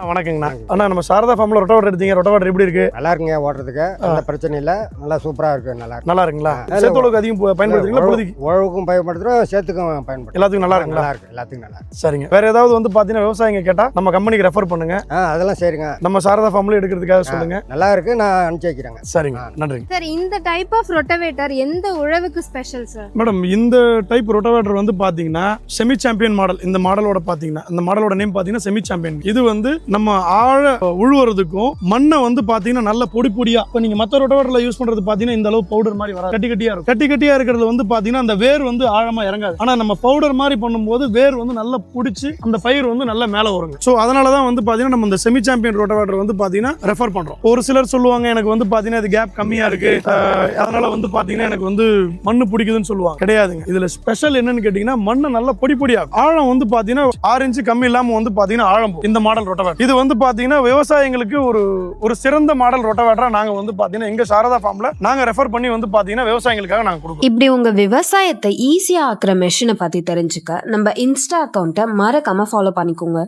வணக்கங்கண்ணா. அண்ணா நம்ம சாரதா ஃபார்ம்ல ரொட்டோவேட்டர் எடுத்தீங்க. ரொட்டோவேட்டர் எப்படி இருக்கு? நல்லா இருக்குங்க ஓட்டுறதுக்கு. எந்த பிரச்சனை இல்லை. நல்லா சூப்பரா இருக்கு நல்லா இருக்கு. நல்லா இருக்குங்களா? ஆ, சேத்தோளுக்கு அதிகம் பு- பயன்படுத்துறீங்களா? உழவுக்கும் பயன்படுத்துறோம் சேத்துக்கும் பயன்படுத்துறோம். எல்லாத்துக்கும் நல்லா இருக்குங்களா? நல்லா இருக்கு எல்லாத்துக்கும் நல்லா இருக்கு. சரிங்க. வேற ஏதாவது வந்து பாத்தீங்கன்னா விவசாயிங்க கேட்டா நம்ம கம்பெனிக்கு ரெஃபர் பண்ணுங்க. அதெல்லாம் சரிங்க. நம்ம சாரதா ஃபார்ம்ல எடுக்கிறதுக்காக சொல்லுங்க. நல்லா இருக்கு நான் அனுப்பிச்சு வைக்கிறேங்க. சரிங்க. ஆ. நன்றிங்க. சார் இந்த டைப் ஆஃப் ரொட்டவேட்டர் எந்த உழவுக்கு ஸ்பெஷல் சார் மேடம் இந்த டைப் ரொட்டோவேட்டர் வந்து பாத்தீங்கன்னா செமி சாம்பியன் மாடல் இந்த மாடலோட பாத்தீங்கன்னா இந்த மாடலோட நேம் பாத்தீங்கன்னா செமி சாம்பியன் இது வந்து நம்ம ஆழ உழுவுறதுக்கும் மண்ணை வந்து பாத்தீங்கன்னா நல்ல பொடி பொடியா இப்போ நீங்க மற்ற ரொட்டவேட்டரில் யூஸ் பண்றது பாத்தீங்கன்னா இந்த அளவு பவுடர் மாதிரி வராது. கட்டி கட்டியா இருக்கும். கட்டி கட்டியா இருக்கிறது வந்து பாத்தீங்கன்னா அந்த வேர் வந்து ஆழமா இறங்காது. ஆனா நம்ம பவுடர் மாதிரி பண்ணும்போது வேர் வந்து நல்லா பிடிச்சி அந்த பயிர் வந்து நல்லா மேலே வருங்க. ஸோ அதனால தான் வந்து பாத்தீங்கன்னா நம்ம இந்த செமி சாம்பியன் ரொட்டோவேட்டர் வந்து பாத்தீங்கன்னா ரெஃபர் பண்றோம். ஒரு சிலர் சொல்லுவாங்க எனக்கு வந்து பாத்தீங்கன்னா இது கேப் கம்மியா இருக்கு. அதனால வந்து பாத்தீங்கன்னா எனக்கு வந்து மண்ணு பிடிக்குதுன்னு சொல்லுவாங்க. கிடையாதுங்க. இதுல ஸ்பெஷல் என்னன்னு கேட்டீங்கன்னா மண்ணு நல்லா பொடி பொடியாகும் ஆழம் வந்து பாத்தீங்கன்னா ஆறு இன்ச்சு கம்மி இல்லாம வந்து பாத்தீங்கன்னா ஆழம் இந்த மாடல் ரொட்டவேட்டர் இது வந்து பாத்தீங்கன்னா விவசாயிங்களுக்கு ஒரு ஒரு சிறந்த மாடல் ரொட்டவேட்டரா நாங்க வந்து பாத்தீங்கன்னா எங்க சாரதா ஃபார்ம்ல நாங்க ரெஃபர் பண்ணி வந்து பாத்தீங்கன்னா விவசாயிகளுக்காக நாங்க கொடுக்கோம் இப்படி உங்க விவசாயத்தை ஈஸியா ஆக்குற மெஷினை பத்தி தெரிஞ்சுக்க நம்ம இன்ஸ்டா அக்கௌண்ட்டை மறக்காம ஃபாலோ பண்ணிக்கோங்க.